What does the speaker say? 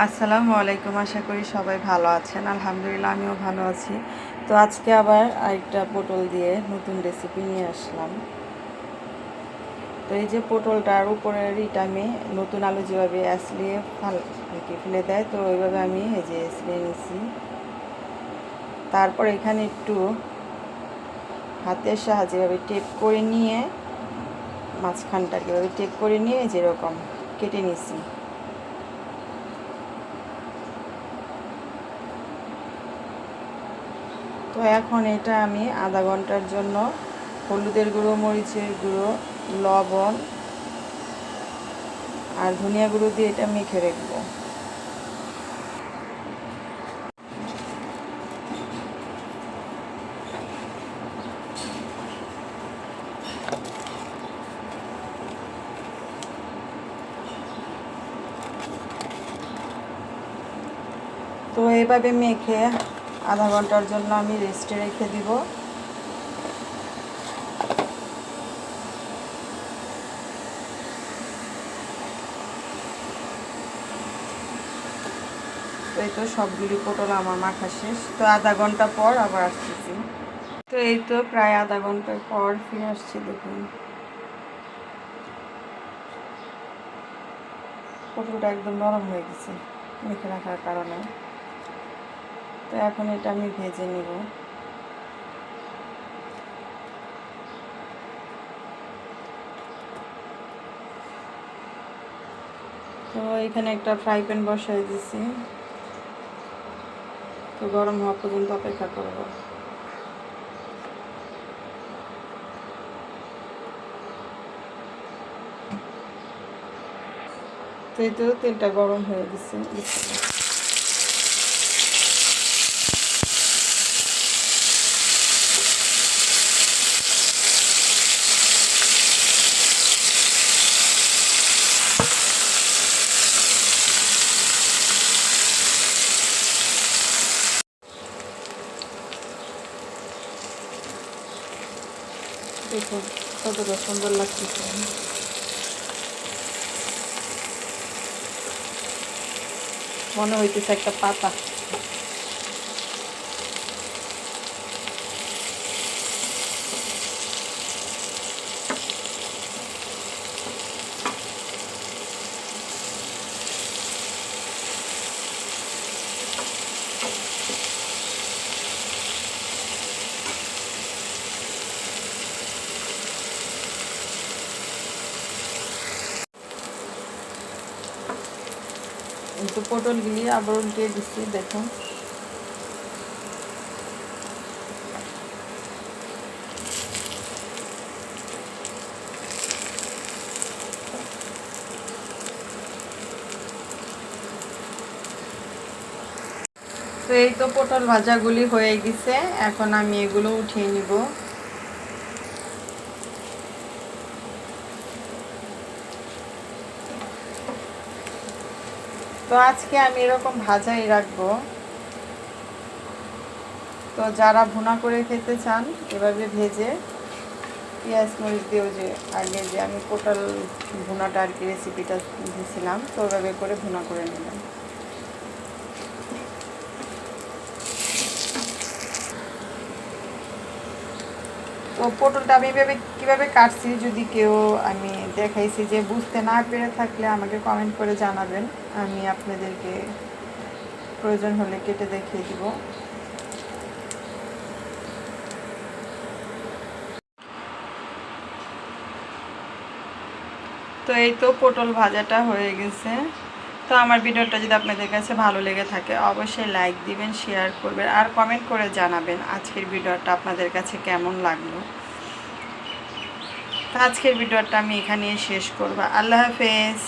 আসসালামু আলাইকুম, আশা করি সবাই ভালো আছেন। আলহামদুলিল্লাহ, আমিও ভালো আছি। তো আজকে আবার আরেকটা পটল দিয়ে নতুন রেসিপি নিয়ে আসলাম। তো এই যে পটলটার উপরের ইটা আমি নতুন আলু যেভাবে আসলিয়ে ফাল কি ফেলে দেয়, তো ওইভাবে আমি এই যে এসলিয়ে নিছি। তারপর এখানে একটু হাতের সাহায্যে এভাবে টেপ করে নিয়ে মাঝখানটাকে এভাবে টেপ করে নিয়ে যেরকম কেটে নিছি। তো এখন এটা আমি আধা ঘণ্টার জন্য হলুদের গুঁড়ো, মরিচের গুঁড়ো, লবণ আর ধনিয়া গুঁড়ো দিয়ে এটা মেখে রাখব। তো এভাবে মেখে আধা ঘণ্টার জন্য আমি রেস্টে রেখে দিব। এই তো সবগুলি পটল আমার মাখা শেষ। তো আধা ঘণ্টা পর আবার আসতেছি। তো এই তো প্রায় আধা ঘণ্টার পর ফিরে আসছি, দেখুন। পটলটা একদম নরম হয়ে গেছে, মেখে রাখার কারণে। তো এখন এটা আমি ভেজে নেব। তো এখানে একটা ফ্রাই প্যান বসাই দিছি। তো গরম হওয়া পর্যন্ত অপেক্ষা করব। তো এই তো তেলটা গরম হয়ে গেছে। দেখুন কতটা সুন্দর লাগতেছে। মনে হইতেছে একটা পাতা। তো পটলগুলি আবার উল্টে দিচ্ছি, দেখুন। তো এই তো পটল ভাজাগুলি হয়ে গেছে, এখন আমি এগুলো উঠিয়ে নিব। তো আজকে আমি এরকম ভাজাই রাখব। তো যারা ভুনা করে খেতে চান, এভাবে ভেজে পেঁয়াজ মরিচ দিয়েও যে আগে যে আমি টোটাল ভুনাটা আর কি রেসিপিটা দিয়েছিলাম তো ওভাবে করে ভুনা করে নিলাম। তো পটলটা আমি এভাবে কীভাবে কাটছি যদি কেউ আমি দেখাইছি যে বুঝতে না পেরে থাকলে আমাকে কমেন্ট করে জানাবেন। আমি আপনাদেরকে প্রয়োজন হলে কেটে দেখিয়ে দিব। তো এই তো পটল ভাজাটা হয়ে গেছে। তো আমার ভিডিওটা যদি আপনাদের কাছে ভালো লেগে থাকে, অবশ্যই লাইক দিবেন শেয়ার করবেন আর কমেন্ট করে জানাবেন আজকের ভিডিওটা আপনাদের কাছে কেমন লাগল। তো আজকের ভিডিওটা আমি এখানেই শেষ করব। আল্লাহ হাফেজ।